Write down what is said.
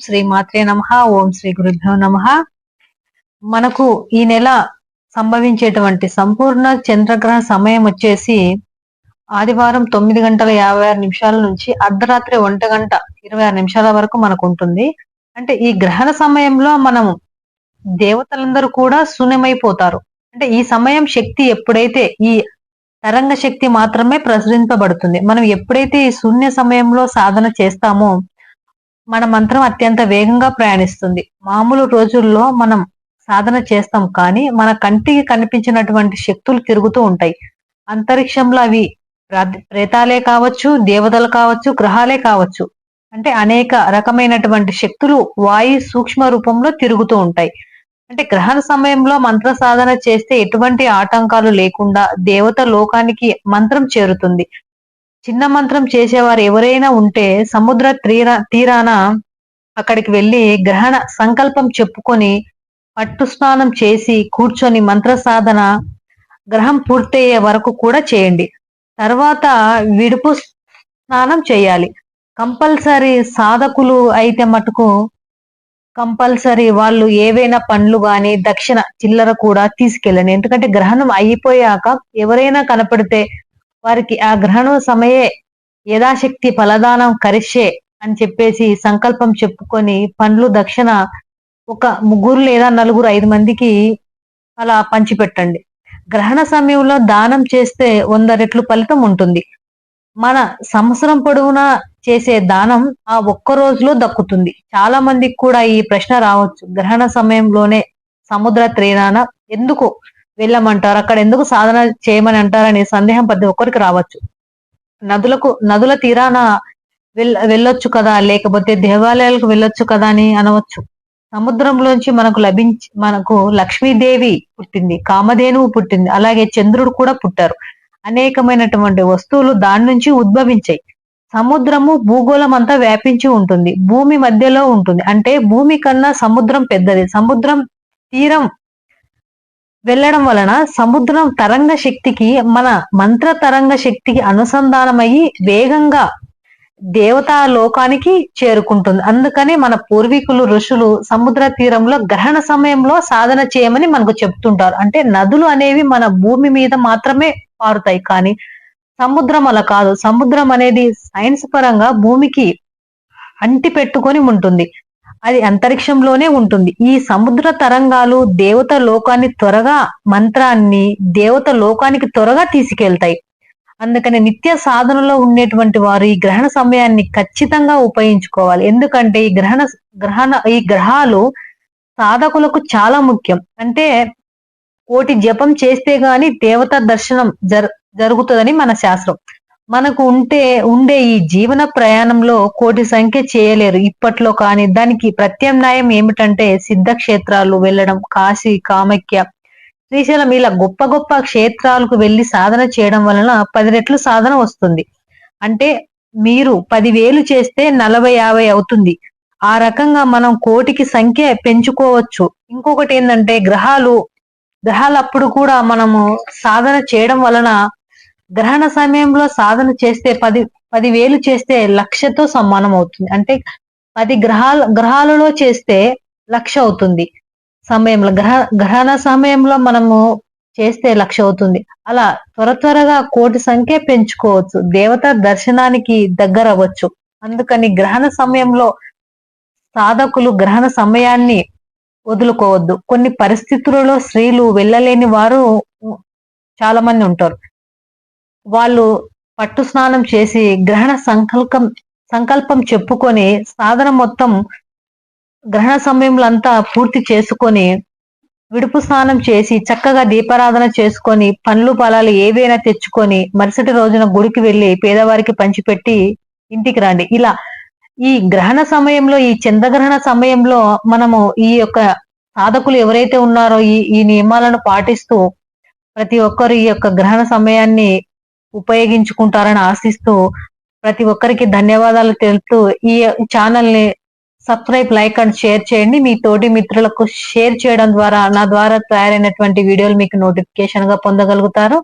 శ్రీ మాత్రే నమ ఓం శ్రీ గురుభ్యో నమ. మనకు ఈ నెల సంభవించేటువంటి సంపూర్ణ చంద్రగ్రహణ సమయం వచ్చేసి ఆదివారం తొమ్మిది గంటల యాభై ఆరు నిమిషాల నుంచి అర్ధరాత్రి ఒంటి గంట ఇరవై ఆరు నిమిషాల వరకు మనకు ఉంటుంది. అంటే ఈ గ్రహణ సమయంలో మనం దేవతలందరూ కూడా శూన్యమైపోతారు. అంటే ఈ సమయం శక్తి ఎప్పుడైతే ఈ తరంగ శక్తి మాత్రమే ప్రసరింపబడుతుంది. మనం ఎప్పుడైతే ఈ శూన్య సమయంలో సాధన చేస్తామో మన మంత్రం అత్యంత వేగంగా ప్రయాణిస్తుంది. మామూలు రోజుల్లో మనం సాధన చేస్తాం కానీ మన కంటికి కనిపించినటువంటి శక్తులు తిరుగుతూ ఉంటాయి. అంతరిక్షంలో అవి ప్రేతాలే కావచ్చు దేవతలు కావచ్చు గ్రహాలే కావచ్చు. అంటే అనేక రకమైనటువంటి శక్తులు వాయు సూక్ష్మ రూపంలో తిరుగుతూ ఉంటాయి. అంటే గ్రహణ సమయంలో మంత్ర సాధన చేస్తే ఎటువంటి ఆటంకాలు లేకుండా దేవత లోకానికి మంత్రం చేరుతుంది. చిన్న మంత్రం చేసేవారు ఎవరైనా ఉంటే సముద్ర తీరా తీరాన అక్కడికి వెళ్ళి గ్రహణ సంకల్పం చెప్పుకొని పట్టు స్నానం చేసి కూర్చొని మంత్ర సాధన గ్రహం పూర్తయ్యే వరకు కూడా చేయండి. తర్వాత విడుపు స్నానం చేయాలి. కంపల్సరీ సాధకులు అయితే మటుకు కంపల్సరీ వాళ్ళు ఏవైనా పండ్లు కానీ దక్షిణ చిల్లర కూడా తీసుకెళ్ళండి. ఎందుకంటే గ్రహణం అయిపోయాక ఎవరైనా కనపడితే వారికి ఆ గ్రహణం సమయే యథాశక్తి ఫలదానం కరిషే అని చెప్పేసి సంకల్పం చెప్పుకొని పండ్లు దక్షిణ ఒక ముగ్గురు లేదా నలుగురు ఐదు మందికి అలా పంచిపెట్టండి. గ్రహణ సమయంలో దానం చేస్తే వంద రెట్లు ఫలితం ఉంటుంది. మన సంవత్సరం పొడవునా చేసే దానం ఆ ఒక్క రోజులో దక్కుతుంది. చాలా మందికి కూడా ఈ ప్రశ్న రావచ్చు. గ్రహణ సమయంలోనే సముద్ర త్రీనాన ఎందుకు వెళ్ళమంటారు. అక్కడ ఎందుకు సాధన చేయమని అంటారని సందేహం ప్రతి ఒక్కరికి రావచ్చు. నదులకు నదుల తీరాన వెళ్ వెళ్ళొచ్చు కదా? లేకపోతే దేవాలయాలకు వెళ్ళొచ్చు కదా అని అనవచ్చు. సముద్రంలోంచి మనకు లభించి మనకు లక్ష్మీదేవి పుట్టింది కామధేనువు పుట్టింది అలాగే చంద్రుడు కూడా పుట్టారు. అనేకమైనటువంటి వస్తువులు దాని నుంచి ఉద్భవించాయి. సముద్రము భూగోళం అంతా వ్యాపించి ఉంటుంది. భూమి మధ్యలో ఉంటుంది. అంటే భూమి కన్నా సముద్రం పెద్దది. సముద్రం తీరం వెళ్ళడం వలన సముద్రం తరంగ శక్తికి మన మంత్ర తరంగ శక్తికి అనుసంధానమయ్యి వేగంగా దేవతా లోకానికి చేరుకుంటుంది. అందుకని మన పూర్వీకులు ఋషులు సముద్ర తీరంలో గ్రహణ సమయంలో సాధన చేయమని మనకు చెప్తుంటారు. అంటే నదులు అనేవి మన భూమి మీద మాత్రమే పారుతాయి కానీ సముద్రం అలా కాదు. సముద్రం అనేది సైన్స్ పరంగా భూమికి అంటి పెట్టుకొని ఉంటుంది. అది అంతరిక్షంలోనే ఉంటుంది. ఈ సముద్ర తరంగాలు దేవత లోకాన్ని త్వరగా మంత్రాన్ని దేవత లోకానికి త్వరగా తీసుకెళ్తాయి. అందుకని నిత్య సాధనలో ఉండేటువంటి వారు ఈ గ్రహణ సమయాన్ని ఖచ్చితంగా ఉపయోగించుకోవాలి. ఎందుకంటే ఈ గ్రహణ గ్రహణ ఈ గ్రహాలు సాధకులకు చాలా ముఖ్యం. అంటే కోటి జపం చేస్తే గాని దేవత దర్శనం జరు జరుగుతుందని మన శాస్త్రం. మనకు ఉంటే ఉండే ఈ జీవన ప్రయాణంలో కోటి సంఖ్య చేయలేరు. ఇప్పట్లో కానీ దానికి ప్రత్యామ్నాయం ఏమిటంటే సిద్ధ క్షేత్రాలు వెళ్ళడం కాశీ కామక్య శ్రీశైలం ఇలా గొప్ప గొప్ప క్షేత్రాలకు వెళ్ళి సాధన చేయడం వలన పది రెట్లు సాధన వస్తుంది. అంటే మీరు పదివేలు చేస్తే నలభై యాభై అవుతుంది. ఆ రకంగా మనం కోటికి సంఖ్య పెంచుకోవచ్చు. ఇంకొకటి ఏంటంటే గ్రహాలు గ్రహాలప్పుడు కూడా మనము సాధన చేయడం వలన గ్రహణ సమయంలో సాధన చేస్తే పది పదివేలు చేస్తే లక్షతో సమానం అవుతుంది. అంటే పది గ్రహాల గ్రహాలలో చేస్తే లక్ష అవుతుంది. సమయంలో గ్రహ గ్రహణ సమయంలో మనము చేస్తే లక్ష అవుతుంది. అలా త్వర త్వరగా కోటి సంఖ్య పెంచుకోవచ్చు. దేవత దర్శనానికి దగ్గర అవ్వచ్చు. అందుకని గ్రహణ సమయంలో సాధకులు గ్రహణ సమయాన్ని వదులుకోవద్దు. కొన్ని పరిస్థితులలో స్త్రీలు వెళ్ళలేని వారు చాలా మంది ఉంటారు. వాళ్ళు పట్టు స్నానం చేసి గ్రహణ సంకల్పం సంకల్పం చెప్పుకొని సాధన మొత్తం గ్రహణ సమయంలో అంతా పూర్తి చేసుకొని విడుపు స్నానం చేసి చక్కగా దీపారాధన చేసుకొని పండ్లు పొలాలు ఏవైనా తెచ్చుకొని మరుసటి రోజున గుడికి వెళ్ళి పేదవారికి పంచిపెట్టి ఇంటికి రండి. ఇలా ఈ గ్రహణ సమయంలో ఈ చంద్రగ్రహణ సమయంలో మనము ఈ యొక్క సాధకులు ఎవరైతే ఉన్నారో ఈ ఈ నియమాలను పాటిస్తూ ప్రతి ఒక్కరు ఈ యొక్క గ్రహణ సమయాన్ని ఉపయోగించుకుంటారని ఆశిస్తూ ప్రతి ఒక్కరికి ధన్యవాదాలు తెలుపుతూ ఈ ఛానల్ని సబ్స్క్రైబ్ లైక్ అండ్ షేర్ చేయండి. మీ తోటి మిత్రులకు షేర్ చేయడం ద్వారా నా ద్వారా తయారైనటువంటి వీడియోలు మీకు నోటిఫికేషన్గా పొందగలుగుతారు.